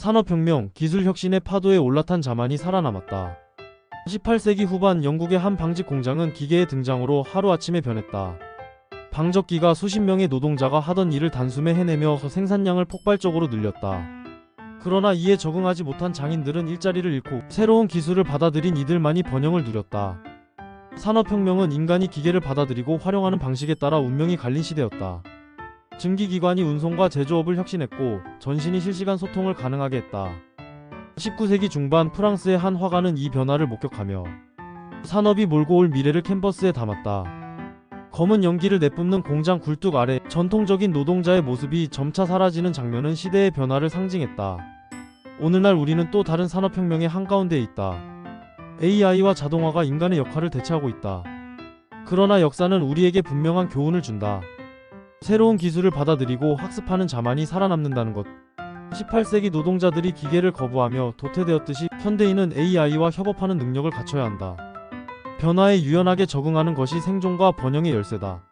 산업혁명, 기술혁신의 파도에 올라탄 자만이 살아남았다. 18세기 후반 영국의 한 방직 공장은 기계의 등장으로 하루아침에 변했다. 방적기가 수십 명의 노동자가 하던 일을 단숨에 해내며 생산량을 폭발적으로 늘렸다. 그러나 이에 적응하지 못한 장인들은 일자리를 잃고 새로운 기술을 받아들인 이들만이 번영을 누렸다. 산업혁명은 인간이 기계를 받아들이고 활용하는 방식에 따라 운명이 갈린 시대였다. 증기기관이 운송과 제조업을 혁신했고 전신이 실시간 소통을 가능하게 했다. 19세기 중반 프랑스의 한 화가는 이 변화를 목격하며 산업이 몰고 올 미래를 캔버스에 담았다. 검은 연기를 내뿜는 공장 굴뚝 아래 전통적인 노동자의 모습이 점차 사라지는 장면은 시대의 변화를 상징했다. 오늘날 우리는 또 다른 산업혁명의 한가운데에 있다. AI와 자동화가 인간의 역할을 대체하고 있다. 그러나 역사는 우리에게 분명한 교훈을 준다. 새로운 기술을 받아들이고 학습하는 자만이 살아남는다는 것. 18세기 노동자들이 기계를 거부하며 도태되었듯이 현대인은 AI와 협업하는 능력을 갖춰야 한다. 변화에 유연하게 적응하는 것이 생존과 번영의 열쇠다.